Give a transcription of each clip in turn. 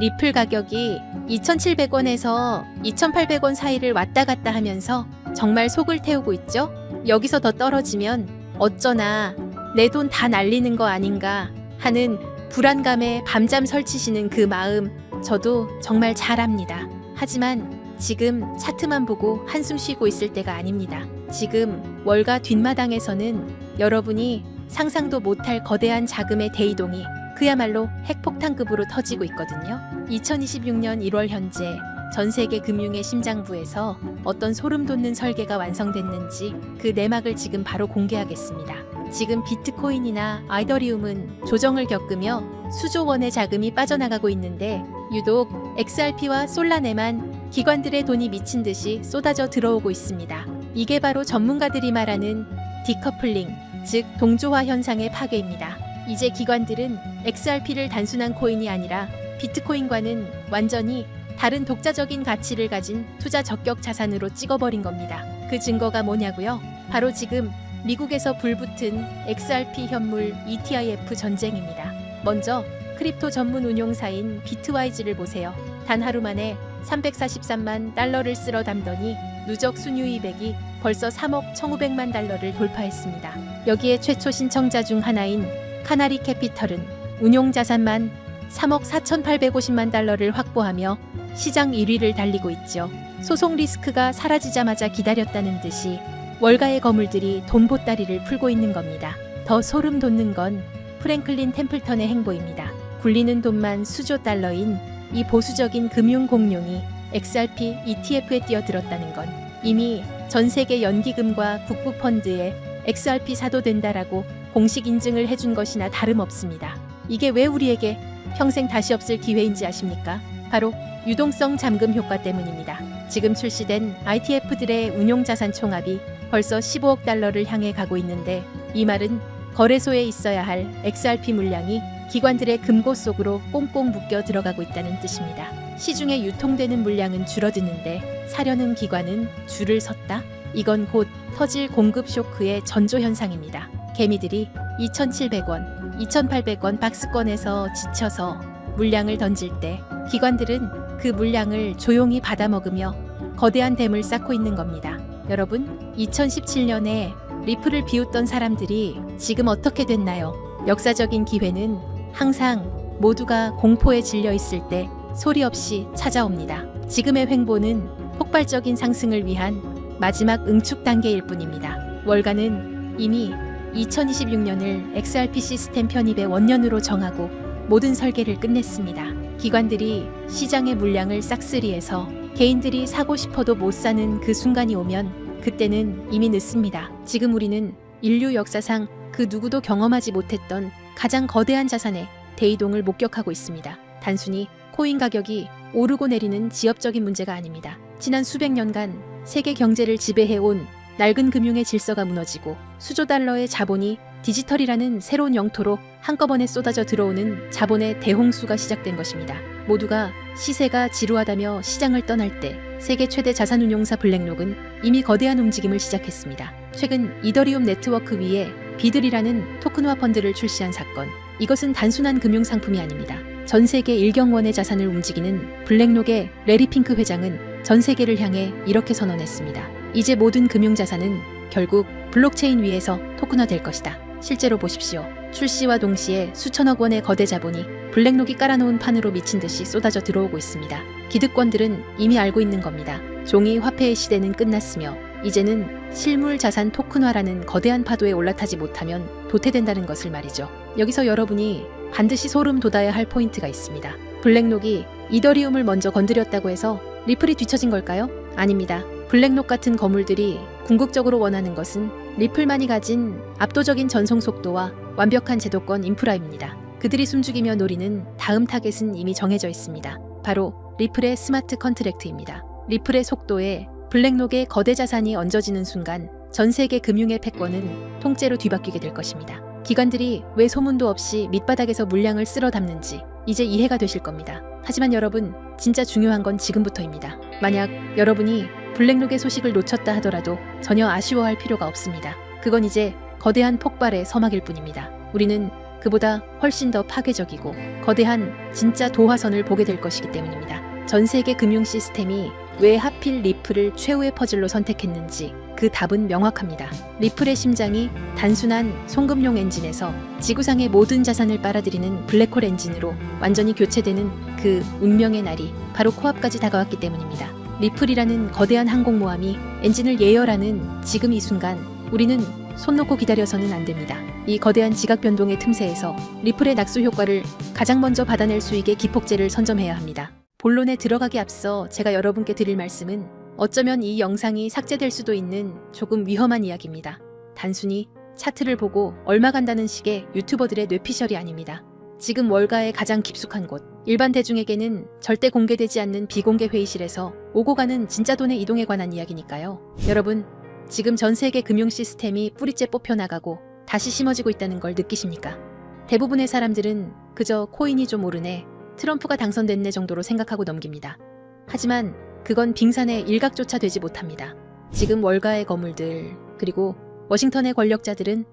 리플 가격이 2,700원에서 2,800원 사이를 왔다 갔다 하면서 정말 속을 태우고 있죠? 여기서 더 떨어지면 어쩌나 내 돈 다 날리는 거 아닌가 하는 불안감에 밤잠 설치시는 그 마음 저도 정말 잘 압니다. 하지만 지금 차트만 보고 한숨 쉬고 있을 때가 아닙니다. 지금 월가 뒷마당에서는 여러분이 상상도 못할 거대한 자금의 대이동이 그야말로 핵폭탄급으로 터지고 있거든요. 2026년 1월 현재 전 세계 금융의 심장부에서 어떤 소름 돋는 설계가 완성됐는지 그 내막을 지금 바로 공개하겠습니다. 지금 비트코인이나 아이더리움은 조정을 겪으며 수조 원의 자금이 빠져나가고 있는데 유독 XRP와 솔라네만 기관들의 돈이 미친 듯이 쏟아져 들어오고 있습니다. 이게 바로 전문가들이 말하는 디커플링, 즉 동조화 현상의 파괴입니다. 이제 기관들은 XRP를 단순한 코인이 아니라 비트코인과는 완전히 다른 독자적인 가치를 가진 투자 적격 자산으로 찍어버린 겁니다. 그 증거가 뭐냐고요? 바로 지금 미국에서 불붙은 XRP 현물 ETF 전쟁입니다. 먼저 크립토 전문 운용사인 비트와이즈를 보세요. 단 하루 만에 343만 달러를 쓸어 담더니 누적 순유이백이 벌써 3억 1,500만 달러를 돌파했습니다. 여기에 최초 신청자 중 하나인 카나리 캐피털은 운용 자산만 3억 4,850만 달러를 확보하며 시장 1위를 달리고 있죠. 소송 리스크가 사라지자마자 기다렸다는 듯이 월가의 거물들이 돈 보따리를 풀고 있는 겁니다. 더 소름 돋는 건 프랭클린 템플턴의 행보입니다. 굴리는 돈만 수조 달러인 이 보수적인 금융 공룡이 XRP ETF에 뛰어들었다는 건 이미 전 세계 연기금과 국부 펀드에 XRP 사도 된다라고 공식 인증을 해준 것이나 다름없습니다. 이게 왜 우리에게 평생 다시 없을 기회인지 아십니까? 바로 유동성 잠금 효과 때문입니다. 지금 출시된 ITF들의 운용 자산 총합이 벌써 15억 달러를 향해 가고 있는데 이 말은 거래소에 있어야 할 XRP 물량이 기관들의 금고 속으로 꽁꽁 묶여 들어가고 있다는 뜻입니다. 시중에 유통되는 물량은 줄어드는데 사려는 기관은 줄을 섰다? 이건 곧 터질 공급 쇼크의 전조 현상입니다. 개미들이 2,700원, 2,800원 박스권에서 지쳐서 물량을 던질 때 기관들은 그 물량을 조용히 받아먹으며 거대한 댐을 쌓고 있는 겁니다. 여러분, 2017년에 리플을 비웃던 사람들이 지금 어떻게 됐나요? 역사적인 기회는 항상 모두가 공포에 질려 있을 때 소리 없이 찾아옵니다. 지금의 횡보는 폭발적인 상승을 위한 마지막 응축 단계일 뿐입니다. 월가는 이미 2026년을 XRP 시스템 편입의 원년으로 정하고 모든 설계를 끝냈습니다. 기관들이 시장의 물량을 싹쓸이해서 개인들이 사고 싶어도 못 사는 그 순간이 오면 그때는 이미 늦습니다. 지금 우리는 인류 역사상 그 누구도 경험하지 못했던 가장 거대한 자산의 대이동을 목격하고 있습니다. 단순히 코인 가격이 오르고 내리는 지엽적인 문제가 아닙니다. 지난 수백 년간 세계 경제를 지배해온 낡은 금융의 질서가 무너지고 수조 달러의 자본이 디지털이라는 새로운 영토로 한꺼번에 쏟아져 들어오는 자본의 대홍수가 시작된 것입니다. 모두가 시세가 지루하다며 시장을 떠날 때 세계 최대 자산운용사 블랙록은 이미 거대한 움직임을 시작했습니다. 최근 이더리움 네트워크 위에 비들이라는 토큰화 펀드를 출시한 사건. 이것은 단순한 금융 상품이 아닙니다. 전 세계 일경원의 자산을 움직이는 블랙록의 레리 핑크 회장은 전 세계를 향해 이렇게 선언했습니다. 이제 모든 금융 자산은 결국 블록체인 위에서 토큰화 될 것이다. 실제로 보십시오. 출시와 동시에 수천억 원의 거대 자본이 블랙록이 깔아놓은 판으로 미친 듯이 쏟아져 들어오고 있습니다. 기득권들은 이미 알고 있는 겁니다. 종이 화폐의 시대는 끝났으며 이제는 실물 자산 토큰화라는 거대한 파도에 올라타지 못하면 도태된다는 것을 말이죠. 여기서 여러분이 반드시 소름 돋아야 할 포인트가 있습니다. 블랙록이 이더리움을 먼저 건드렸다고 해서 리플이 뒤처진 걸까요? 아닙니다. 블랙록 같은 거물들이 궁극적으로 원하는 것은 리플만이 가진 압도적인 전송 속도와 완벽한 제도권 인프라입니다. 그들이 숨죽이며 노리는 다음 타겟은 이미 정해져 있습니다. 바로 리플의 스마트 컨트랙트입니다. 리플의 속도에 블랙록의 거대 자산이 얹어지는 순간 전 세계 금융의 패권은 통째로 뒤바뀌게 될 것입니다. 기관들이 왜 소문도 없이 밑바닥에서 물량을 쓸어 담는지 이제 이해가 되실 겁니다. 하지만 여러분, 진짜 중요한 건 지금부터입니다. 만약 여러분이 블랙록의 소식을 놓쳤다 하더라도 전혀 아쉬워할 필요가 없습니다. 그건 이제 거대한 폭발의 서막일 뿐입니다. 우리는 그보다 훨씬 더 파괴적이고 거대한 진짜 도화선을 보게 될 것이기 때문입니다. 전 세계 금융 시스템이 왜 하필 리플을 최후의 퍼즐로 선택했는지 그 답은 명확합니다. 리플의 심장이 단순한 송금용 엔진에서 지구상의 모든 자산을 빨아들이는 블랙홀 엔진으로 완전히 교체되는 그 운명의 날이 바로 코앞까지 다가왔기 때문입니다. 리플이라는 거대한 항공모함이 엔진을 예열하는 지금 이 순간 우리는 손 놓고 기다려서는 안 됩니다. 이 거대한 지각 변동의 틈새에서 리플의 낙수 효과를 가장 먼저 받아낼 수 있게 기폭제를 선점해야 합니다. 본론에 들어가기 앞서 제가 여러분께 드릴 말씀은 어쩌면 이 영상이 삭제될 수도 있는 조금 위험한 이야기입니다. 단순히 차트를 보고 얼마 간다는 식의 유튜버들의 뇌피셜이 아닙니다. 지금 월가의 가장 깊숙한 곳, 일반 대중에게는 절대 공개되지 않는 비공개 회의실에서 오고 가는 진짜 돈의 이동에 관한 이야기니까요. 여러분, 지금 전 세계 금융 시스템이 뿌리째 뽑혀나가고 다시 심어지고 있다는 걸 느끼십니까? 대부분의 사람들은 그저 코인이 좀 오르네, 트럼프가 당선됐네 정도로 생각하고 넘깁니다. 하지만 그건 빙산의 일각조차 되지 못합니다. 지금 월가의 거물들, 그리고 워싱턴의 권력자들은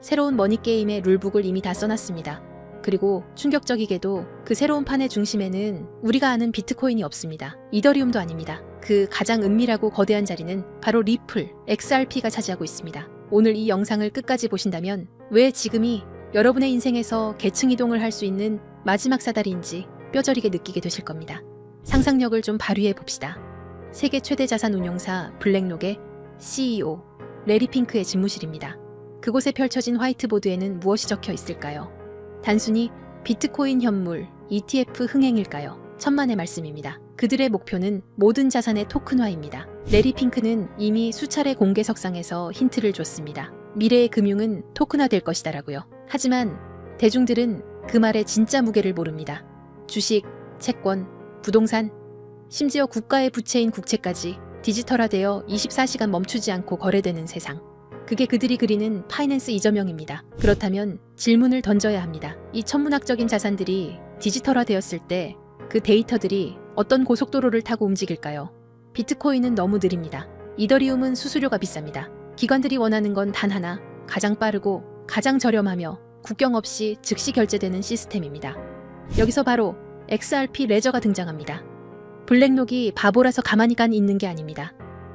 새로운 머니게임의 룰북을 이미 다 써놨습니다. 그리고 충격적이게도 그 새로운 판의 중심에는 우리가 아는 비트코인이 없습니다. 이더리움도 아닙니다. 그 가장 은밀하고 거대한 자리는 바로 리플, XRP가 차지하고 있습니다. 오늘 이 영상을 끝까지 보신다면 왜 지금이 여러분의 인생에서 계층 이동을 할 수 있는 마지막 사다리인지 뼈저리게 느끼게 되실 겁니다. 상상력을 좀 발휘해 봅시다. 세계 최대 자산 운용사 블랙록의 CEO 레리 핑크의 집무실입니다. 그곳에 펼쳐진 화이트보드에는 무엇이 적혀 있을까요? 단순히 비트코인 현물, ETF 흥행일까요? 천만의 말씀입니다. 그들의 목표는 모든 자산의 토큰화입니다. 레리 핑크는 이미 수차례 공개석상에서 힌트를 줬습니다. 미래의 금융은 토큰화 될 것이다라고요. 하지만 대중들은 그 말의 진짜 무게를 모릅니다. 주식, 채권, 부동산, 심지어 국가의 부채인 국채까지 디지털화되어 24시간 멈추지 않고 거래되는 세상. 그게 그들이 그리는 파이낸스 이저명입니다. 그렇다면 질문을 던져야 합니다. 이 천문학적인 자산들이 디지털화되었을 때 그 데이터들이 어떤 고속도로를 타고 움직일까요? 비트코인은 너무 느립니다. 이더리움은 수수료가 비쌉니다. 기관들이 원하는 건 단 하나, 가장 빠르고 가장 저렴하며 국경 없이 즉시 결제되는 시스템입니다. 여기서 바로 XRP 레저가 등장합니다. 블랙록이 바보라서 가만히 간 있는 게 아닙니다.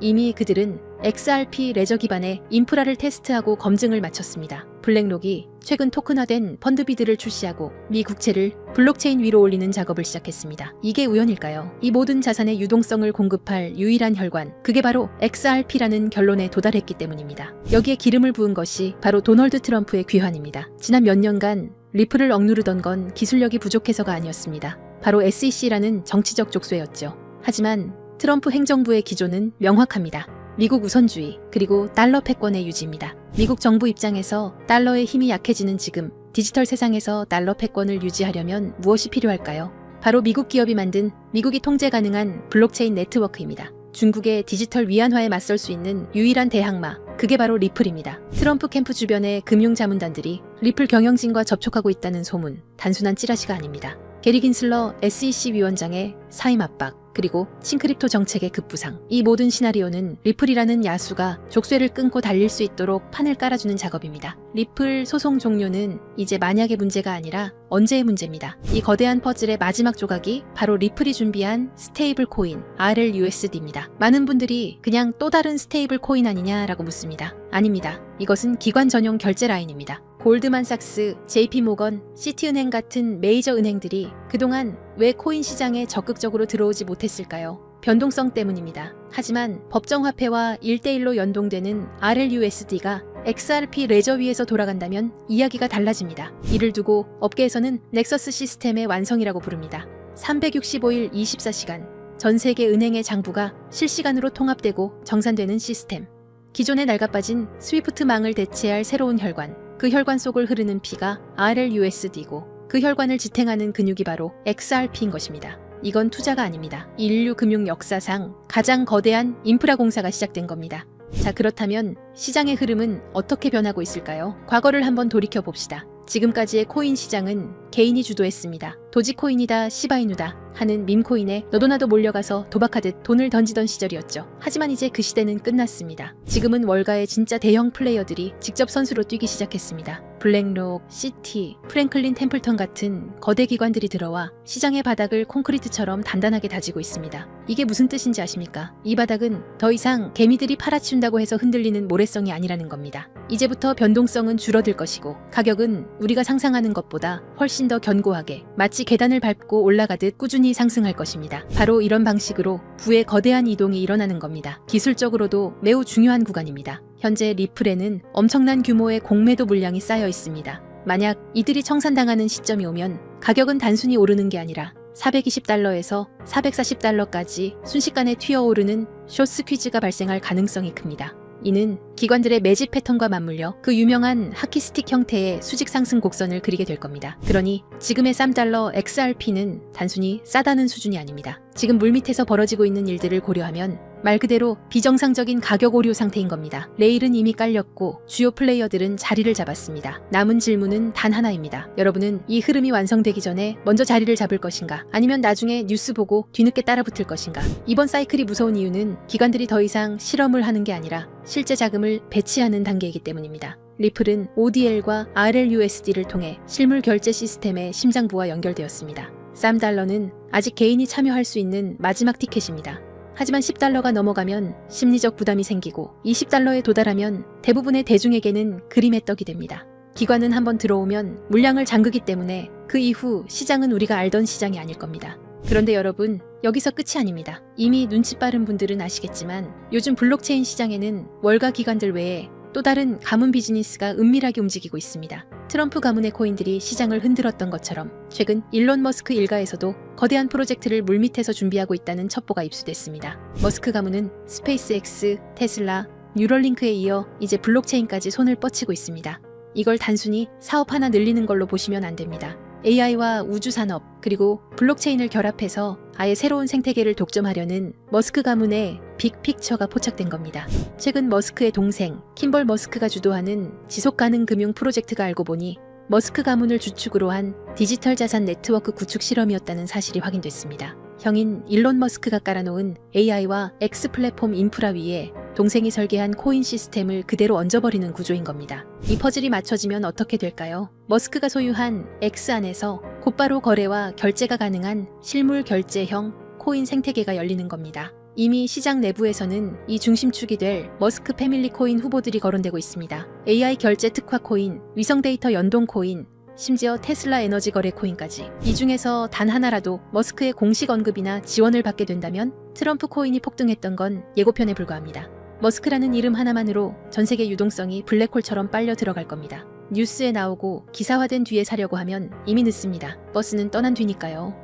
이미 그들은 XRP 레저 기반의 인프라를 테스트하고 검증을 마쳤습니다. 블랙록이 최근 토큰화된 펀드비드를 출시하고 미 국채를 블록체인 위로 올리는 작업을 시작했습니다. 이게 우연일까요? 이 모든 자산의 유동성을 공급할 유일한 혈관, 그게 바로 XRP라는 결론에 도달했기 때문입니다. 여기에 기름을 부은 것이 바로 도널드 트럼프의 귀환입니다. 지난 몇 년간 리플을 억누르던 건 기술력이 부족해서가 아니었습니다. 바로 SEC라는 정치적 족쇄였죠. 하지만 트럼프 행정부의 기조는 명확합니다. 미국 우선주의, 그리고 달러 패권의 유지입니다. 미국 정부 입장에서 달러의 힘이 약해지는 지금 디지털 세상에서 달러 패권을 유지하려면 무엇이 필요할까요? 바로 미국 기업이 만든 미국이 통제 가능한 블록체인 네트워크입니다. 중국의 디지털 위안화에 맞설 수 있는 유일한 대항마, 그게 바로 리플입니다. 트럼프 캠프 주변의 금융 자문단들이 리플 경영진과 접촉하고 있다는 소문, 단순한 찌라시가 아닙니다. 게리 긴슬러 SEC 위원장의 사임 압박, 그리고 싱크립토 정책의 급부상. 이 모든 시나리오는 리플이라는 야수가 족쇄를 끊고 달릴 수 있도록 판을 깔아주는 작업입니다. 리플 소송 종료는 이제 만약의 문제가 아니라 언제의 문제입니다. 이 거대한 퍼즐의 마지막 조각이 바로 리플이 준비한 스테이블 코인 RLUSD입니다. 많은 분들이 그냥 또 다른 스테이블 코인 아니냐라고 묻습니다. 아닙니다. 이것은 기관 전용 결제 라인입니다. 골드만삭스, JP모건, 시티은행 같은 메이저 은행들이 그동안 왜 코인 시장에 적극적으로 들어오지 못했을까요? 변동성 때문입니다. 하지만 법정화폐와 1대1로 연동되는 RLUSD가 XRP 레저 위에서 돌아간다면 이야기가 달라집니다. 이를 두고 업계에서는 넥서스 시스템의 완성이라고 부릅니다. 365일 24시간 전 세계 은행의 장부가 실시간으로 통합되고 정산되는 시스템. 기존에 낡아빠진 스위프트망을 대체할 새로운 혈관. 그 혈관 속을 흐르는 피가 RLUSD고 그 혈관을 지탱하는 근육이 바로 XRP인 것입니다. 이건 투자가 아닙니다. 인류 금융 역사상 가장 거대한 인프라 공사가 시작된 겁니다. 자, 그렇다면 시장의 흐름은 어떻게 변하고 있을까요? 과거를 한번 돌이켜 봅시다. 지금까지의 코인 시장은 개인이 주도했습니다. 도지코인이다, 시바이누다 하는 밈코인에 너도나도 몰려가서 도박하듯 돈을 던지던 시절이었죠. 하지만 이제 그 시대는 끝났습니다. 지금은 월가의 진짜 대형 플레이어들이 직접 선수로 뛰기 시작했습니다. 블랙록, 시티, 프랭클린 템플턴 같은 거대 기관들이 들어와 시장의 바닥을 콘크리트처럼 단단하게 다지고 있습니다. 이게 무슨 뜻인지 아십니까? 이 바닥은 더 이상 개미들이 팔아치운다고 해서 흔들리는 모래성이 아니라는 겁니다. 이제부터 변동성은 줄어들 것이고 가격은 우리가 상상하는 것보다 훨씬 더 견고하게 마치 계단을 밟고 올라가듯 꾸준히 상승할 것입니다. 바로 이런 방식으로 부의 거대한 이동이 일어나는 겁니다. 기술적으로도 매우 중요한 구간입니다. 현재 리플에는 엄청난 규모의 공매도 물량이 쌓여 있습니다. 만약 이들이 청산당하는 시점이 오면 가격은 단순히 오르는 게 아니라 420달러에서 440달러까지 순식간에 튀어오르는 쇼스 퀴즈가 발생할 가능성이 큽니다. 이는 기관들의 매집 패턴과 맞물려 그 유명한 하키스틱 형태의 수직 상승 곡선을 그리게 될 겁니다. 그러니 지금의 3달러 XRP는 단순히 싸다는 수준이 아닙니다. 지금 물밑에서 벌어지고 있는 일들을 고려하면 말 그대로 비정상적인 가격 오류 상태인 겁니다. 레일은 이미 깔렸고 주요 플레이어들은 자리를 잡았습니다. 남은 질문은 단 하나입니다. 여러분은 이 흐름이 완성되기 전에 먼저 자리를 잡을 것인가? 아니면 나중에 뉴스 보고 뒤늦게 따라붙을 것인가? 이번 사이클이 무서운 이유는 기관들이 더 이상 실험을 하는 게 아니라 실제 자금을 배치하는 단계이기 때문입니다. 리플은 ODL과 RLUSD를 통해 실물 결제 시스템의 심장부와 연결되었습니다. 3달러는 아직 개인이 참여할 수 있는 마지막 티켓입니다. 하지만 10달러가 넘어가면 심리적 부담이 생기고 20달러에 도달하면 대부분의 대중에게는 그림의 떡이 됩니다. 기관은 한번 들어오면 물량을 잠그기 때문에 그 이후 시장은 우리가 알던 시장이 아닐 겁니다. 그런데 여러분, 여기서 끝이 아닙니다. 이미 눈치 빠른 분들은 아시겠지만 요즘 블록체인 시장에는 월가 기관들 외에 또 다른 가문 비즈니스가 은밀하게 움직이고 있습니다. 트럼프 가문의 코인들이 시장을 흔들었던 것처럼 최근 일론 머스크 일가에서도 거대한 프로젝트를 물밑에서 준비하고 있다는 첩보가 입수됐습니다. 머스크 가문은 스페이스X, 테슬라, 뉴럴링크에 이어 이제 블록체인까지 손을 뻗치고 있습니다. 이걸 단순히 사업 하나 늘리는 걸로 보시면 안 됩니다. AI와 우주 산업 그리고 블록체인을 결합해서 아예 새로운 생태계를 독점하려는 머스크 가문의 빅픽처가 포착된 겁니다. 최근 머스크의 동생 킴벌 머스크가 주도하는 지속 가능 금융 프로젝트가 알고 보니 머스크 가문을 주축으로 한 디지털 자산 네트워크 구축 실험이었다는 사실이 확인됐습니다. 형인 일론 머스크가 깔아놓은 AI와 X 플랫폼 인프라 위에 동생이 설계한 코인 시스템을 그대로 얹어버리는 구조인 겁니다. 이 퍼즐이 맞춰지면 어떻게 될까요? 머스크가 소유한 X 안에서 곧바로 거래와 결제가 가능한 실물 결제형 코인 생태계가 열리는 겁니다. 이미 시장 내부에서는 이 중심축이 될 머스크 패밀리 코인 후보들이 거론되고 있습니다. AI 결제 특화 코인, 위성 데이터 연동 코인, 심지어 테슬라 에너지 거래 코인까지. 이 중에서 단 하나라도 머스크의 공식 언급이나 지원을 받게 된다면 트럼프 코인이 폭등했던 건 예고편에 불과합니다. 머스크라는 이름 하나만으로 전 세계 유동성이 블랙홀처럼 빨려 들어갈 겁니다. 뉴스에 나오고 기사화된 뒤에 사려고 하면 이미 늦습니다. 버스는 떠난 뒤니까요.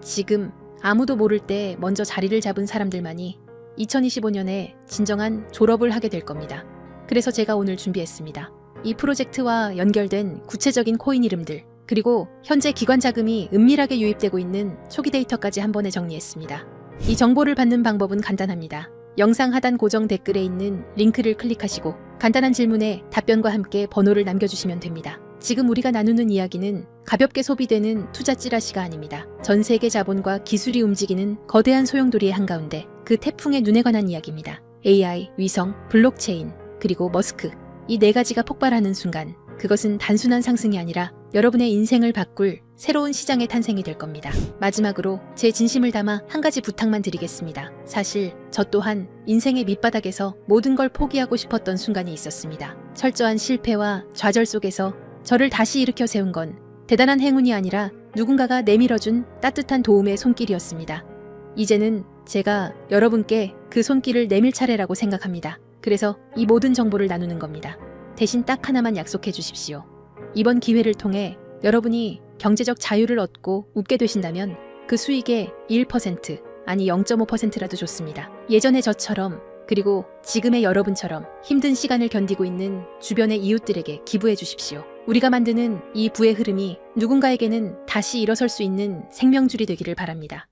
지금 아무도 모를 때 먼저 자리를 잡은 사람들만이 2025년에 진정한 졸업을 하게 될 겁니다. 그래서 제가 오늘 준비했습니다. 이 프로젝트와 연결된 구체적인 코인 이름들, 그리고 현재 기관 자금이 은밀하게 유입되고 있는 초기 데이터까지 한 번에 정리했습니다. 이 정보를 받는 방법은 간단합니다. 영상 하단 고정 댓글에 있는 링크를 클릭하시고 간단한 질문에 답변과 함께 번호를 남겨주시면 됩니다. 지금 우리가 나누는 이야기는 가볍게 소비되는 투자 찌라시가 아닙니다. 전 세계 자본과 기술이 움직이는 거대한 소용돌이의 한가운데 그 태풍의 눈에 관한 이야기입니다. AI, 위성, 블록체인, 그리고 머스크. 이 네 가지가 폭발하는 순간 그것은 단순한 상승이 아니라 여러분의 인생을 바꿀 새로운 시장의 탄생이 될 겁니다. 마지막으로 제 진심을 담아 한 가지 부탁만 드리겠습니다. 사실 저 또한 인생의 밑바닥에서 모든 걸 포기하고 싶었던 순간이 있었습니다. 철저한 실패와 좌절 속에서 저를 다시 일으켜 세운 건 대단한 행운이 아니라 누군가가 내밀어준 따뜻한 도움의 손길이었습니다. 이제는 제가 여러분께 그 손길을 내밀 차례라고 생각합니다. 그래서 이 모든 정보를 나누는 겁니다. 대신 딱 하나만 약속해 주십시오. 이번 기회를 통해 여러분이 경제적 자유를 얻고 웃게 되신다면 그 수익의 1% 아니 0.5%라도 좋습니다. 예전의 저처럼 그리고 지금의 여러분처럼 힘든 시간을 견디고 있는 주변의 이웃들에게 기부해 주십시오. 우리가 만드는 이 부의 흐름이 누군가에게는 다시 일어설 수 있는 생명줄이 되기를 바랍니다.